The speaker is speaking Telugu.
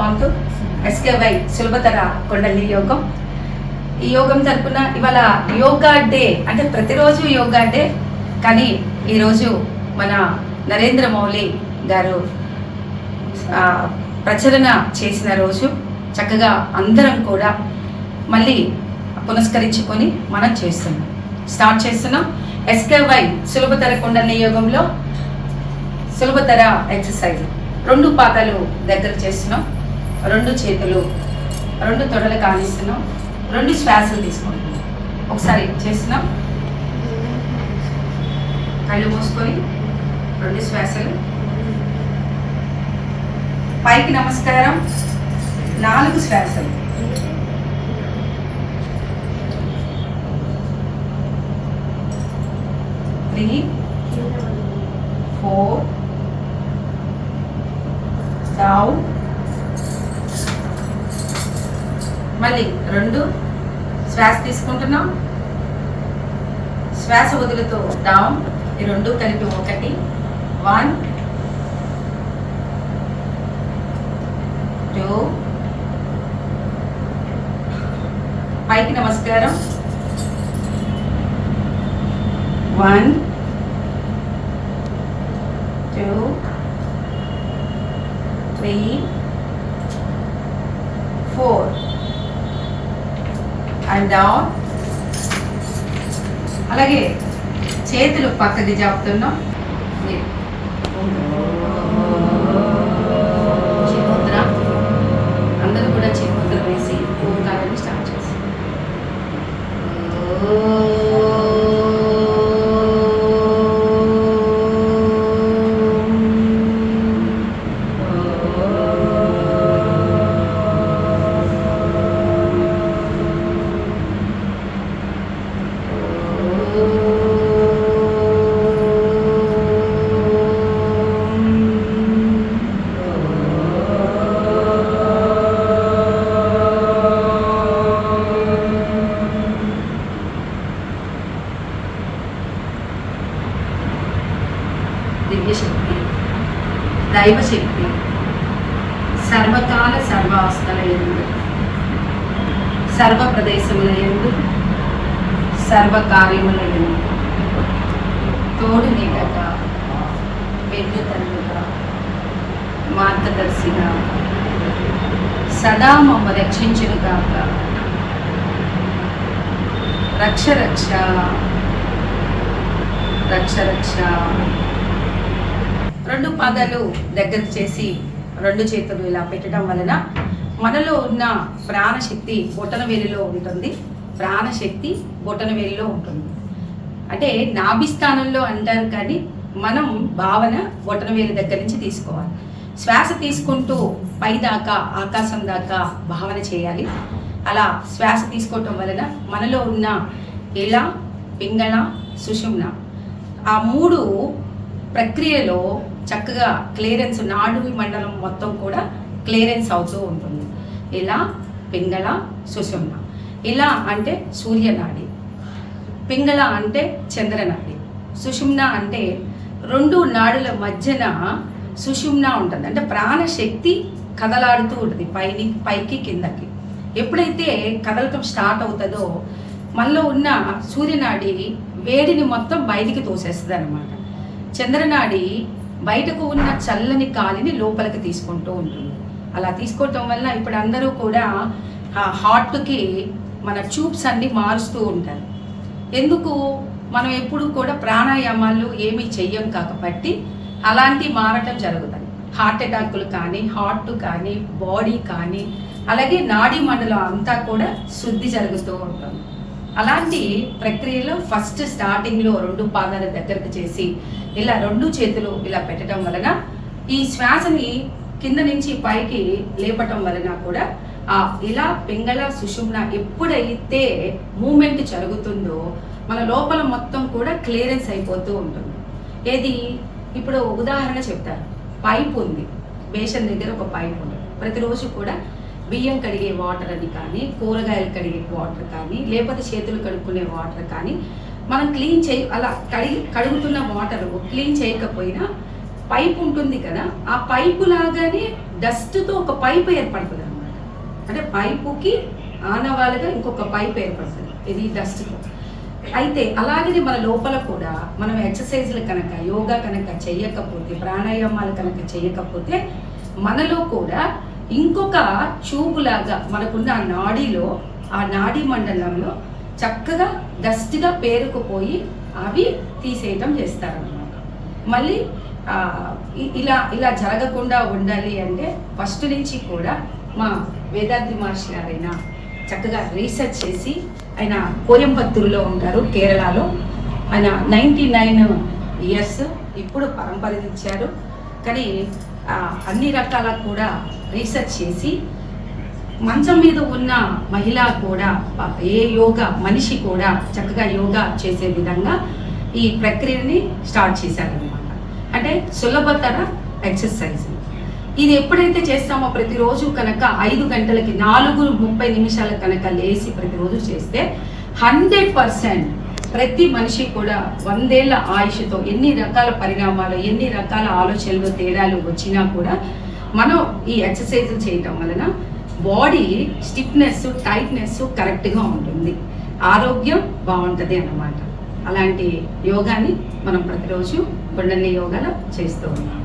ఆల్ టు ఎస్కేవై సులభతర కొండలి యోగం. ఈ యోగం తరపున ఇవాళ యోగా డే అంటే ప్రతిరోజు యోగా డే కానీ ఈరోజు మన నరేంద్ర మౌలి గారు ప్రచరణ ప్రచురణ చేసిన రోజు చక్కగా అందరం కూడా మళ్ళీ పునస్కరించుకొని మనం చేస్తున్నాం. స్టార్ట్ చేస్తున్నాం. ఎస్కేవై సులభతర కుండలి యోగంలో సులభతర ఎక్సర్సైజ్. రెండు పాదాలు దగ్గర చేస్తున్నాం. రెండు చేతులు రెండు తొడలు కానిస్తున్నాం. రెండు శ్వాసలు తీసుకుంటున్నాం. ఒకసారి చేస్తున్నాం. కళ్ళు మూసుకొని రెండు శ్వాసలు. పైకి నమస్కారం. నాలుగు శ్వాసలు త్రీ ఫోర్ డౌన్ మళ్ళీ రెండు శ్వాస తీసుకుంటున్నాం. శ్వాస వదులుతో డౌన్ ఈ రెండు కలిపి ఒకటి వన్ టూ పైకి నమస్కారం. One two three four and down అలాగే చేతులు పక్కకి జాపుతున్నాం. చిముద్ర. అందరూ కూడా చిముద్ర వేసి ఓంకారాన్ని స్టార్ట్ చేసి ఓ. దైవశక్తి సర్వకాల సర్వావస్థల ఎందు సర్వ ప్రదేశముల ఎందు సర్వకార్యముల ఎందు. తోడు నీడగా వెన్ను మార్గదర్శిగా సదా మమ్మ రక్షించును కాక రక్ష రక్ష రక్ష రక్ష. రెండు పాదాలు దగ్గర చేసి రెండు చేతులు ఇలా పెట్టడం వలన మనలో ఉన్న ప్రాణశక్తి బొటన వేలిలో ఉంటుంది. ప్రాణశక్తి బొటన వేలిలో ఉంటుంది. అంటే నాభిస్థానంలో అంటారు కానీ మనం భావన బొటన వేలి దగ్గర నుంచి తీసుకోవాలి. శ్వాస తీసుకుంటూ పై దాకా ఆకాశం దాకా భావన చేయాలి. అలా శ్వాస తీసుకోవటం వలన మనలో ఉన్న ఇళ పింగళ సుషుమ్న ఆ మూడు ప్రక్రియలో చక్కగా క్లియరెన్స్ నాడు మండలం మొత్తం కూడా క్లియరెన్స్ అవుతూ ఉంటుంది. ఇలా పింగళ సుషుమ్న ఇలా అంటే సూర్యనాడి. పింగళ అంటే చంద్రనాడి. సుషుమ్న అంటే రెండు నాడుల మధ్యన సుషుమ్న ఉంటుంది. అంటే ప్రాణశక్తి కదలాడుతూ ఉంటుంది పైని పైకి కిందకి. ఎప్పుడైతే కదలటం స్టార్ట్ అవుతుందో మనలో ఉన్న సూర్యనాడి వేడిని మొత్తం బయటికి తోసేస్తుంది అనమాట చంద్రనాడి బయటకు ఉన్న చల్లని గాలిని లోపలికి తీసుకుంటూ ఉంటుంది. అలా తీసుకోవటం వల్ల ఇప్పుడు అందరూ కూడా ఆ హార్ట్కి మన ట్యూబ్స్ అన్ని మారుస్తూ ఉంటారు. ఎందుకు? మనం ఎప్పుడు కూడా ప్రాణాయామాలు ఏమీ చెయ్యం కాబట్టి అలాంటి మారటం జరుగుతుంది. హార్ట్ అటాకులు కానీ హార్ట్ కానీ బాడీ కానీ అలాగే నాడీ మండలం అంతా కూడా శుద్ధి జరుగుతూ ఉంటుంది. అలాంటి ప్రక్రియలో ఫస్ట్ స్టార్టింగ్లో రెండు పాదాల దగ్గరకు చేసి ఇలా రెండు చేతులు ఇలా పెట్టడం వలన ఈ శ్వాసని కింద నుంచి పైకి లేపటం వలన కూడా ఆ ఇలా పింగళ సుషుమ్న ఎప్పుడైతే మూమెంట్ జరుగుతుందో మన లోపల మొత్తం కూడా క్లియరెన్స్ అయిపోతూ ఉంటుంది. ఏది? ఇప్పుడు ఉదాహరణ చెప్తారు పైప్ ఉంది. బేషన్ దగ్గర ఒక పైప్ ఉంటుంది ప్రతిరోజు కూడా బియ్యం కడిగే వాటర్ అని కానీ కూరగాయలు కడిగే వాటర్ కానీ లేకపోతే చేతులు కడుక్కునే వాటర్ కానీ మనం క్లీన్ చేయ అలా కడిగి కడుగుతున్న వాటర్ క్లీన్ చేయకపోయినా పైప్ ఉంటుంది కదా ఆ పైపు లాగానే డస్ట్తో ఒక పైపు ఏర్పడుతుంది అనమాట అంటే పైపుకి ఆనవాలుగా ఇంకొక పైపు ఏర్పడుతుంది ఇది డస్ట్తో. అయితే అలాగే మన లోపల కూడా మనం ఎక్సర్సైజ్లు కనుక యోగా కనుక చేయకపోతే ప్రాణాయామాలు కనుక చేయకపోతే మనలో కూడా ఇంకొక చూపులాగా మనకున్న ఆ నాడీలో ఆ నాడీ మండలంలో చక్కగా డస్ట్గా పేరుకుపోయి అవి తీసేయటం చేస్తారనమాట మళ్ళీ ఇలా ఇలా జరగకుండా ఉండాలి అంటే ఫస్ట్ నుంచి కూడా మా వేదాద్రి మహర్షి గారైన చక్కగా రీసెర్చ్ చేసి ఆయన కోయంబత్తూరులో ఉంటారు కేరళలో. ఆయన నైంటీ నైన్ ఇయర్స్ ఇప్పుడు పరంపరించారు కానీ అన్ని రకాల కూడా రీసెర్చ్ చేసి మంచం మీద ఉన్న మహిళ కూడా ఏ యోగా మనిషి కూడా చక్కగా యోగా చేసే విధంగా ఈ ప్రక్రియని స్టార్ట్ చేశారనమాట అంటే సులభతర ఎక్సర్సైజ్ ఇది ఎప్పుడైతే చేస్తామో ప్రతిరోజు కనుక ఐదు గంటలకి నాలుగు ముప్పై నిమిషాల కనుక లేచి ప్రతిరోజు చేస్తే హండ్రెడ్ పర్సెంట్ ప్రతి మనిషి కూడా వందేళ్ళ ఆయుష్తో ఎన్ని రకాల పరిణామాలు ఎన్ని రకాల ఆలోచనలు తేడాలు వచ్చినా కూడా మనం ఈ ఎక్సర్సైజ్ చేయటం వలన బాడీ స్టిఫ్నెస్ టైట్నెస్ కరెక్ట్గా ఉంటుంది. ఆరోగ్యం బాగుంటుంది అన్నమాట. అలాంటి యోగాని మనం ప్రతిరోజు కొండల్ని యోగాలో చేస్తూ ఉన్నాం.